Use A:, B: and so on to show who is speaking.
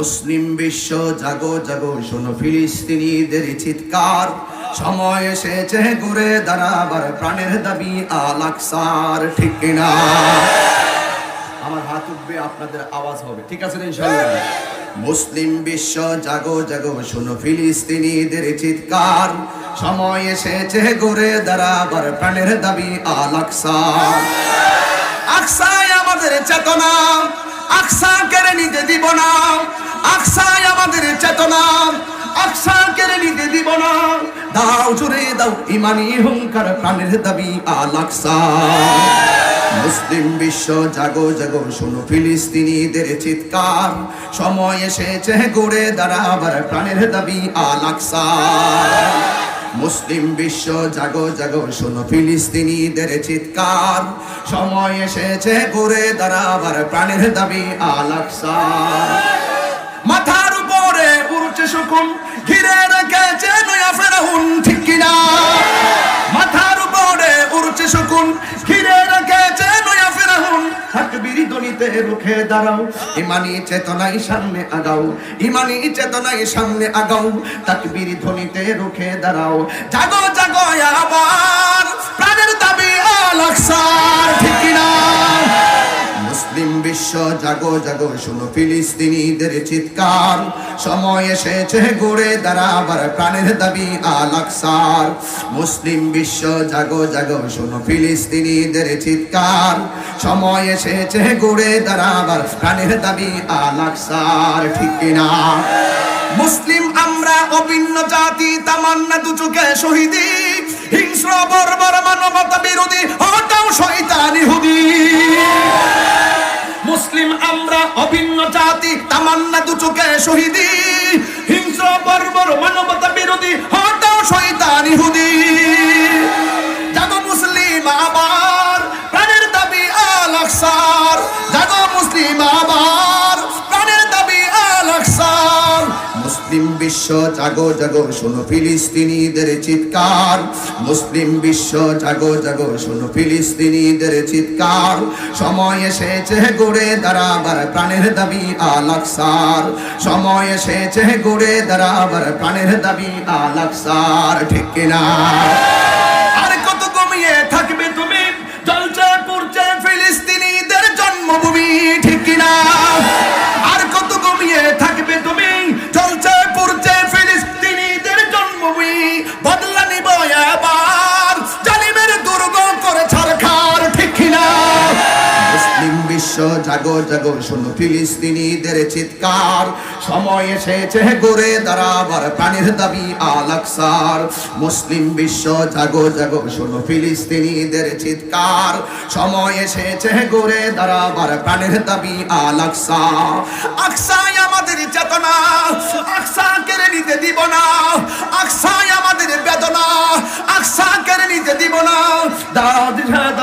A: মুসলিম বিশ্ব, জাগো জাগো, শোনো ফিলিস্তিনিদের চিৎকার। সময় এসেছে ঘুরে দাঁড়াবার, প্রাণের দাবি আল আকসার, ঠিক কিনা আমার হাত উঠবে, আপনাদের আওয়াজ হবে, ঠিক আছে মুসলিম বিশ্ব, জাগো জাগো, শোনো ফিলিস্তিনিদের চিৎকার। সময় এসেছে ঘুরে দাঁড়াবার, প্রাণের দাবি আল আকসার। আকসায় আমাদের চেতনা আকসা কেড়ে নিতে দিব না। দাও জুড়ে দাও, ইমানি হুঙ্কার, প্রাণের দাবি আল আকসা মুসলিম বিশ্ব, জাগো জাগো, শোনো ফিলিস্তিনিদের চিৎকার। সময় এসেছে, গড়ে দাঁড়াবার, প্রাণের দাবি আল আকসা মুসলিম বিশ্ব, জাগো জাগো, শোনো ফিলিস্তিনিদের চিৎকার। সময় এসেছে ঘুরে দাঁড়াবার, প্রাণের দাবি আল আকসা মাথার উপরে উড়ছে সুকুন ঘিরে রেখেছে নয়া ফেরাউন ঠিক কিনা? মাথার উপরে উড়ছে সুকুন ঘিরে রেখেছে নয়া ফেরাউন থাকবির দনিতে রুখে দাঁড়াও। ইমানি চেতনাই সামনে আগাও, ইমানি চেতনাই সামনে আগাও তাকবীর ধ্বনিতে রুখে দাঁড়াও। জাগো জাগো আবার বিশ্ব, জাগো জাগো, শুনো ফিলিস্তিনিদের চিৎকার। সময় এসেছে, গড়ে দাঁড়াবার প্রাণের দাবি আল আকসার। মুসলিম বিশ্ব, জাগো জাগো, শুনো ফিলিস্তিনিদের চিৎকার। সময় এসেছে, গড়ে দাঁড়াবার প্রাণের দাবি আল আকসার, ঠিক কিনা? মুসলিম আমরা, অভিন্ন জাতি, তামান্না চোখে শহীদি। হিংস্র, বর্বর, মানবতা বিরোধী, হটাও শয়তান ইহুদি অভিন্ন জাতি, তামান্না দু চোখে শহীদি। হিংস্র, বর্বর, মানবতা বিরোধী হটাও শয়তান ইহুদি। জাগো মুসলিম আবার, প্রাণের দাবি আল আকসার। জাগো মুসলিম আবার বিশ্ব জাগো জাগো, শোনো ফিলিস্তিনিদের চিৎকার। মুসলিম বিশ্ব জাগো জাগো, শোনো ফিলিস্তিনিদের চিৎকার। সময় এসেছে গড়ে দাঁড়াবার প্রাণের দাবি আলাকসার সময় এসেছে গড়ে দাঁড়াবার প্রাণের দাবি আলাকসার ঠিক কিনা? জাগো জাগো, শোনো, ফিলিস্তিনিদের চিৎকার। সময় এসেছে দাঁড়াবার, প্রাণের দাবি আল আকসার। মুসলিম বিশ্ব, জাগো জাগো, শোনো, ফিলিস্তিনিদের চিৎকার। সময় এসেছে গড়ে দাঁড়াবার, প্রাণের দাবি আল আকসা। আকসাই আমাদের চেতনা, আকসা কেড়ে নিতে দিব না। আকসাই আমাদের বেদনা, আকসা কেড়ে নিতে দিব না। দাও